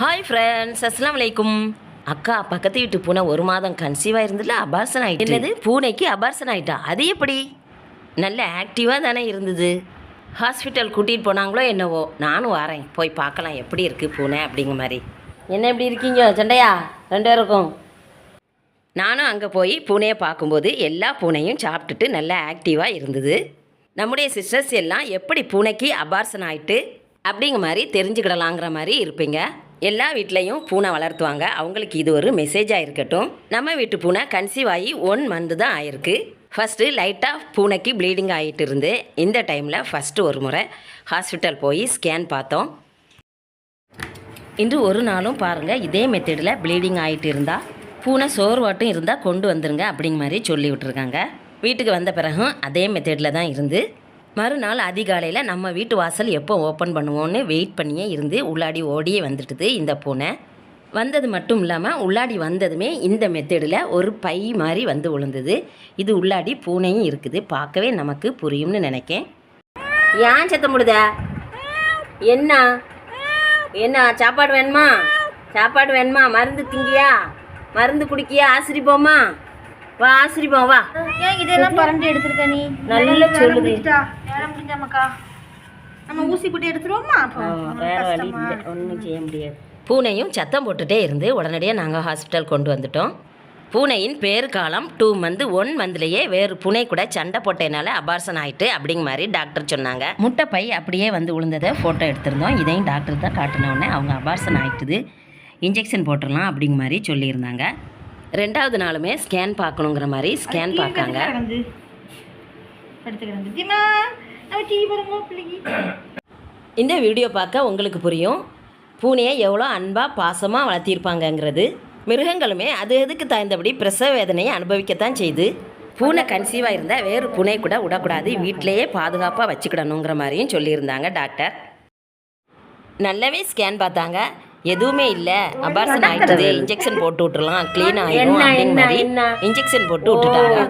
Hi friends அஸ்லாம் வலைக்கும் அக்கா பக்கத்து வீட்டு பூனை ஒரு மாதம் கன்சீவாக இருந்ததுல அபார்சன் ஆயிட்டு. என்னது? பூனைக்கு அபார்சன் ஆயிட்டா? அது எப்படி? நல்ல ஆக்டிவாக தானே இருந்தது. ஹாஸ்பிட்டல் கூட்டிகிட்டு போனாங்களோ என்னவோ. நானும் வரேன். போய் பார்க்கலாம். எப்படி இருக்குது பூனை அப்படிங்கிற மாதிரி. என்ன எப்படி இருக்கீங்க? சண்டையா? ரெண்டு பேருக்கும். நானும் அங்கே போய் பூனையை பார்க்கும்போது எல்லா பூனையும் சாப்பிட்டுட்டு நல்லா ஆக்டிவாக இருந்தது. நம்முடைய சிஸ்டர்ஸ் எல்லாம் எப்படி பூனைக்கு அபார்சன் ஆயிட்டு அப்படிங்கிற மாதிரி தெரிஞ்சுக்கிடலாங்கிற மாதிரி இருப்பீங்க. எல்லா வீட்லேயும் பூனை வளர்த்துவாங்க. அவங்களுக்கு இது ஒரு மெசேஜாக இருக்கட்டும். நம்ம வீட்டு பூனை கன்சீவ் ஆகி ஒன் மந்த் தான் ஆயிருக்கு. ஃபஸ்ட்டு லைட்டாக பூனைக்கு ப்ளீடிங் ஆகிட்டு இருந்து இந்த டைமில் ஃபஸ்ட்டு ஒரு முறை ஹாஸ்பிட்டல் போய் ஸ்கேன் பார்த்தோம். இன்று ஒரு நாளும் பாருங்கள் இதே மெத்தடில் ப்ளீடிங் ஆகிட்டு இருந்தால் பூனை சோர்வாட்டும் இருந்தால் கொண்டு வந்துருங்க அப்படிங்கிற மாதிரி சொல்லி விட்டுருக்காங்க. வீட்டுக்கு வந்த பிறகும் அதே மெத்தடில் தான் இருந்து மறுநாள் அதிகாலையில் நம்ம வீட்டு வாசல் எப்போ ஓப்பன் பண்ணுவோன்னு வெயிட் பண்ணியே இருந்து உள்ளாடி ஓடியே வந்துட்டுது இந்த பூனை. வந்தது மட்டும் இல்லாமல் உள்ளாடி வந்ததுமே இந்த மெத்தடில் ஒரு பை மாதிரி வந்து விழுந்தது இது உள்ளாடி பூனையும் இருக்குது. பார்க்கவே நமக்கு புரியும்னு நினைக்கேன். ஏன் சத்தம் போடுதா? என்ன? என்ன சாப்பாடு வேணுமா? சாப்பாடு வேணுமா? மருந்து திங்கியா? மருந்து குடிக்கியா? ஆசிரிப்போமா? வா ஆசிரிப்போம் வா. ஏன் இதெல்லாம் பறந்து எடுத்திருக்க நீ? நல்லா சொல்லுது. நேரம் முடிஞ்சாமக்கா? நம்ம ஊசி போட்டு எடுத்துருவோமா? அப்போ வேற வழி இல்லை. ஒன்றும் செய்ய முடியாது. பூனையும் சத்தம் போட்டுட்டே இருந்து உடனடியாக நாங்கள் ஹாஸ்பிட்டல் கொண்டு வந்துட்டோம். பூனையின் பேர் காலம் டூ மந்த் ஒன் மந்த்லேயே வேறு பூனை கூட சண்டை போட்டதுனால அபார்சன் ஆயிட்டு அப்படிங்க மாதிரி டாக்டர் சொன்னாங்க. முட்டை பை அப்படியே வந்து விழுந்ததை ஃபோட்டோ எடுத்திருந்தோம். இதையும் டாக்டர் தான் காட்டினோடனே அவங்க அபார்சன் ஆயிட்டுது. இன்ஜெக்ஷன் போட்டுடலாம் அப்படிங்க மாதிரி சொல்லியிருந்தாங்க. ரெண்டாவது நாளுமே ஸ்கேன் பார்க்கணுங்கிற மாதிரி ஸ்கேன் பார்க்காங்க கிடந்து படுத்து கிடந்து தீமா நம்ம டிவி பாருங்க பிள்ளைக்கு. இந்த வீடியோ பார்க்க உங்களுக்கு புரியும். பூனையை எவ்வளோ அன்பாக பாசமாக வளர்த்திருப்பாங்கங்கிறது மிருகங்களுமே அது அதுக்கு தகுந்தபடி பிரசவ வேதனையை அனுபவிக்கத்தான் செய்யுது பூனை கன்சீவாக இருந்தால் வேறு பூனை கூட விடக்கூடாது. வீட்டிலேயே பாதுகாப்பாக வச்சுக்கிடணுங்கிற மாதிரியும் சொல்லியிருந்தாங்க டாக்டர். நல்லாவே ஸ்கேன் பார்த்தாங்க. எதுவுமே இல்லை. அபார்சன் ஆயிடுது இன்ஜெக்ஷன் போட்டு விட்டுறலாம். க்ளீன் ஆயிடும் அப்படிங்க மாதிரி இன்ஜெக்ஷன் போட்டு விட்டுட்டாங்க.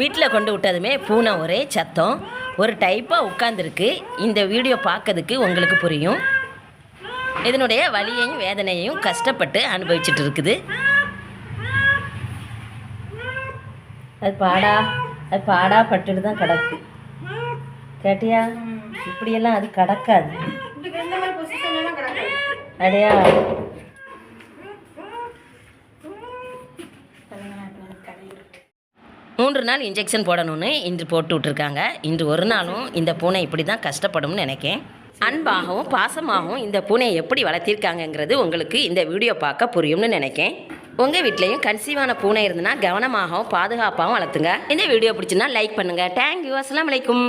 வீட்டில் கொண்டு விட்டதுமே பூனை ஒரே சத்தம். ஒரு டைப்பாக உட்காந்துருக்கு இந்த வீடியோ பார்க்கறதுக்கு உங்களுக்கு புரியும். இதனுடைய வலியையும் வேதனையையும் கஷ்டப்பட்டு அனுபவிச்சுட்டு இருக்குது. அது பாடா அது பாடா பட்டுட்டு தான் கிடக்கு. கேட்டியா? இப்படியெல்லாம் அது கிடக்காது. அடையா. மூன்று நாள் இன்ஜெக்ஷன் போடணும்னு இன்று போட்டு விட்ருக்காங்க இன்று ஒரு நாளும் இந்த பூனை இப்படி தான் கஷ்டப்படும்னு நினைக்கேன். அன்பாகவும் பாசமாகவும் இந்த பூனையை எப்படி வளர்த்திருக்காங்கங்கிறது உங்களுக்கு இந்த வீடியோ பார்க்க புரியும்னு நினைக்கேன். உங்கள் வீட்லேயும் கன்சீவான பூனை இருந்ததுன்னா கவனமாகவும் பாதுகாப்பாகவும் வளர்த்துங்க. இந்த வீடியோ பிடிச்சுன்னா லைக் பண்ணுங்கள் தேங்க்யூ அஸ்லாம் வலைக்கும்